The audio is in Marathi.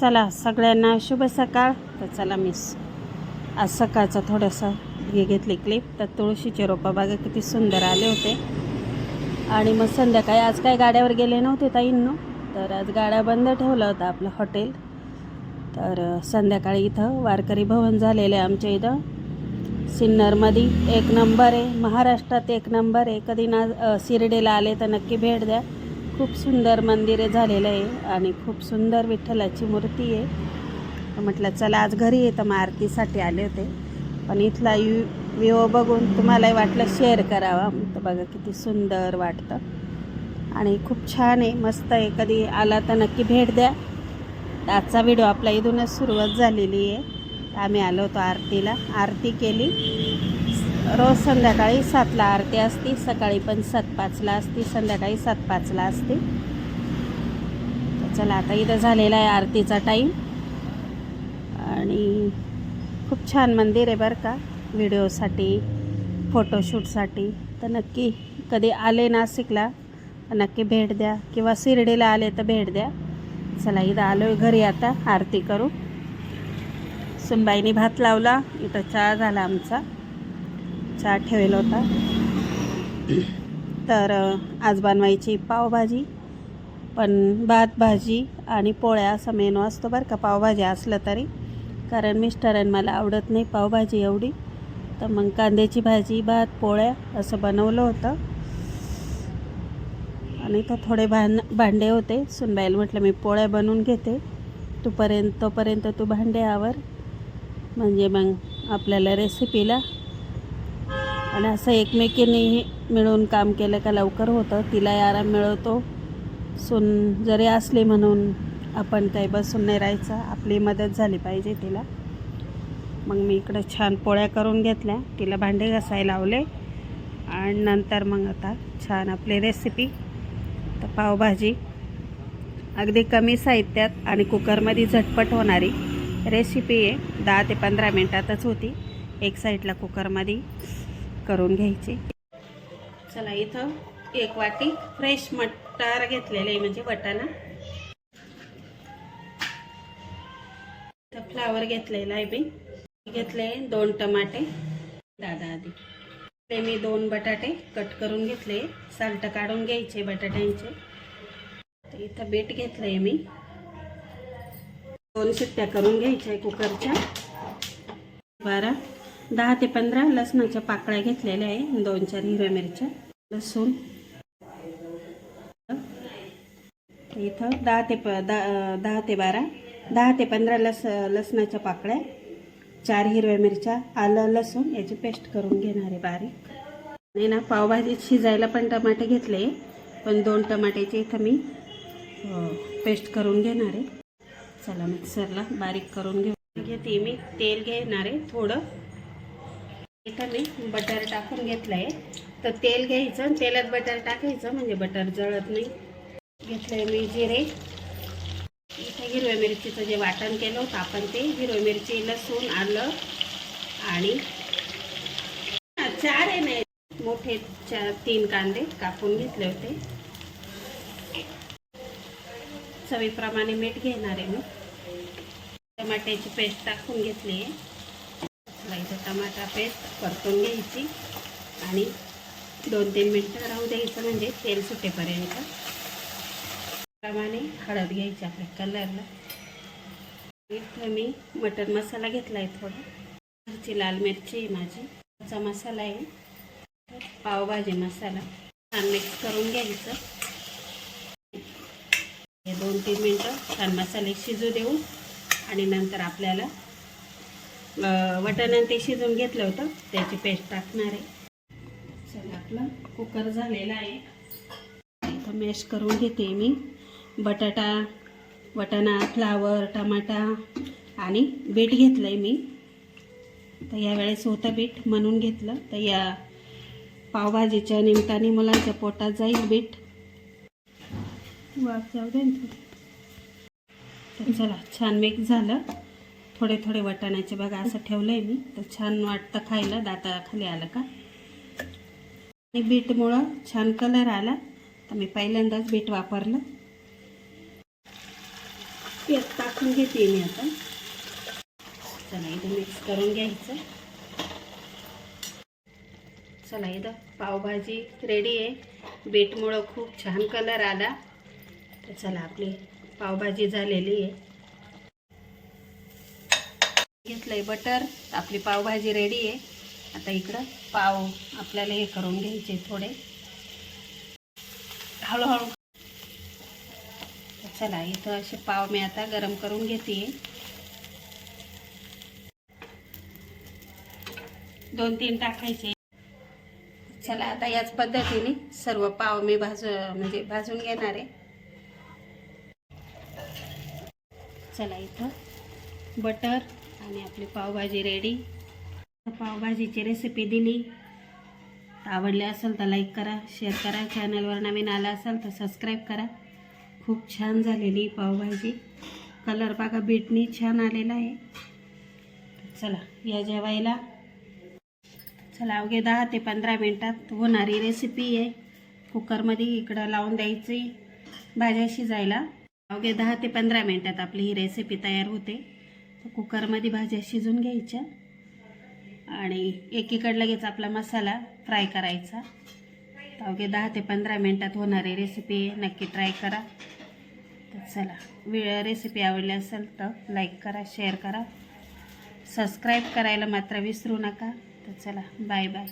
चला सगळ्यांना शुभ सकाळ. तर चला मिस आज सकाळचा थोडंसं हे घेतली क्लिप तर तुळशीचे रोपं बघा किती सुंदर आले होते. आणि मग संध्याकाळी आज काय गाड्यावर गेले नव्हते ताईंनो. तर आज गाड्या बंद ठेवलं होतं आपलं हॉटेल. तर संध्याकाळी इथं वारकरी भवन झालेलं आहे आमच्या इथं. सिन्नरमध्ये एक नंबर आहे. महाराष्ट्रात एक नंबर आहे. कधी ना शिर्डीला आले तर नक्की भेट द्या. खूप सुंदर मंदिर झालेलं आहे आणि खूप सुंदर विठ्ठलाची मूर्ती आहे. म्हटलं चला आज घरी येतं मग आरतीसाठी आले होते. पण इथला यू व्ह्यू बघून तुम्हालाही वाटलं शेअर करावा. तर बघा किती सुंदर वाटतं. आणि खूप छान आहे मस्त आहे. कधी आला तर नक्की भेट द्या. आजचा व्हिडिओ आपला इथूनच सुरुवात झालेली आहे. आम्ही आलो होतो आरतीला. आरती केली. रोज संध्याकाळी सातला आरती असते सकाळी पण सात पाचला असते संध्याकाळी सात पाचला असते. चला आता इथं झालेला आहे आरतीचा टाईम आणि खूप छान मंदिर आहे बरं का व्हिडिओसाठी फोटोशूटसाठी. तर नक्की कधी आले नाशिकला नक्की भेट द्या. किंवा शिर्डीला आले तर भेट द्या. चला इथं आलो आहे घरी आता आरती करू. सुनबाईने भात लावला इथं चहा झाला आमचा. चहा ठेवला होता. तर आज बनवायची पावभाजी पण भात भाजी आणि पोळ्या असा मेनू असतो बरं का पावभाजी असलं तरी. कारण मिस्टरांना मला आवडत नाही पावभाजी एवढी. तर मग कांद्याची भाजी भात पोळ्या असं बनवलं होतं. आणि तो थोडे भां भांडे होते. सुनबाईला म्हटलं मी पोळ्या बनवून घेते. तोपर्यंत तोपर्यंत तू भांडे आवर. म्हणजे मग आपल्याला रेसिपीला आणि असं एकमेकीने मिळून काम केलं का लवकर होतं तिलाही आराम मिळवतो सून जरी असली म्हणून आपण काही बसून नाही राहायचं आपली मदत झाली पाहिजे तिला. मग मी इकडं छान पोळ्या करून घेतल्या तिला भांडे घासायला लावले. आणि नंतर मग आता छान आपली रेसिपी तर पावभाजी. अगदी कमी साहित्यात आणि कुकरमध्ये झटपट होणारी रेसिपी आहे. दहा ते पंधरा मिनटातच होती. एक साईडला कुकरमध्ये. करून घ्यायचे. चला इथं एक वाटी फ्रेश मटार घेतलेले आहे म्हणजे वटाणा. इथं फ्लावर घेतलेला आहे मी. घेतले दोन टमाटे. दादा आधी. ते मी दोन बटाटे कट करून घेतले. साल्ट काढून घ्यायचे बटाट्यांचे. इथं बीट घेतलंय मी. दोन शिट्ट्या करून घ्यायच्या कुकरच्या. बारा. दहा ते पंधरा लसणाच्या पाकळ्या घेतलेल्या आहे दोन चार हिरव्या मिरच्या लसूण. इथं दहा ते प दहा दहा ते बारा दहा ते पंधरा लस लसणाच्या पाकळ्या चार हिरव्या मिरच्या आलं लसूण याची पेस्ट करून घेणार आहे बारीक. नाही ना पावभाजीत शिजायला पण टमाटे घेतले पण दोन टमाट्याचे इथं मी पेस्ट करून घेणार आहे. चला मिक्सरला बारीक करून घेऊ. घेते मी तेल घेणार आहे थोडं. इथं मी बटर टाकून घेतलं आहे तर तेल घ्यायचं आणि तेलात बटर टाकायचं म्हणजे बटर जळत नाही. घेतलं आहे मी जिरे. इथं हिरव्या मिरचीचं जे वाटण केलं होतं आपण ते हिरव्या मिरची लसूण आलं आणि चार आहे नाही मोठे चार तीन कांदे कापून घेतले होते. चवीप्रमाणे मीठ घेणार आहे मी. टमाट्याची पेस्ट टाकून घेतली आहे. थोडंसं टमाटा पेस्ट परतून घ्यायची. आणि दोन तीन मिनटं राहू द्यायचं म्हणजे तेल सुटेपर्यंत. प्रमाणे हळद घ्यायची आपल्या कलरला. इथं मी मटन मसाला घेतला आहे थोडा. घरची लाल मिरची आहे माझी. त्याचा मसाला आहे. पावभाजी मसाला. छान मिक्स करून घ्यायचं. हे दोन तीन मिनटं छान मसाले शिजू देऊ. आणि नंतर आपल्याला वटाणा ते शिजून घेतलं होतं. त्याची पेस्ट टाकणार आहे. चला आपला कुकर झालेला आहे. आता मॅश करून घेते मी. बटाटा वटाणा फ्लावर टमाटा आणि बीट घेतलं आहे मी. तर यावेळेस होतं बीट म्हणून घेतलं. तर या पावभाजीच्या निमित्ताने मुलांच्या पोटात जाईल बीट. वाफ जाऊ दे तर चला छान मिक्स झालं. थोडे थोडे वाटाण्याचे बघा असं ठेवलं आहे मी. तर छान वाटतं खायला. दाताखाली आलं का? आणि बीटमुळं छान कलर आला. तर मी पहिल्यांदाच बीट वापरलं. एक टाकून घेते मी आता. चला इथं मिक्स करून घ्यायचं. चला इथं पावभाजी रेडी आहे. बीटमुळं खूप छान कलर आला. तर चला आपली पावभाजी झालेली आहे. घेतलंय बटर आपली पावभाजी रेडी आहे. आता इकडं पाव आपल्याला हे करून घ्यायचे थोडे. हळूहळू. चला इथं असे पाव मी आता गरम करून घेते. दोन तीन टाकायचे. चला आता याच पद्धतीने सर्व पाव मी भाजू म्हणजे भाजून घेणार आहे. चला इथं बटर आणि आपली पावभाजी रेडी पावभाजीची रेसिपी दिली. आवडली असेल तर लाईक करा शेअर करा. चॅनलवर नवीन आला असाल तर सबस्क्राईब करा. खूप छान झालेली पावभाजी. कलर बघा बीटनी छान आलेला आहे. चला या जेवायला. चला अवघे दहा ते पंधरा मिनटात होणारी रेसिपी आहे. कुकरमध्ये इकडं लावून द्यायची. भाज्या शिजायला. अवघे दहा ते पंधरा मिनटात आपली ही रेसिपी तयार होते. कुकरमध्ये भाज्या शिजून घ्यायच्या आणि एकीकडे लगेच आपला मसाला फ्राय करायचा. तर अवघे दहा ते पंधरा मिनटात होणारी रेसिपी नक्की ट्राय करा. तर चला वेळ रेसिपी आवडली असेल तर लाईक करा शेअर करा. सबस्क्राईब करायला मात्र विसरू नका. तर चला बाय बाय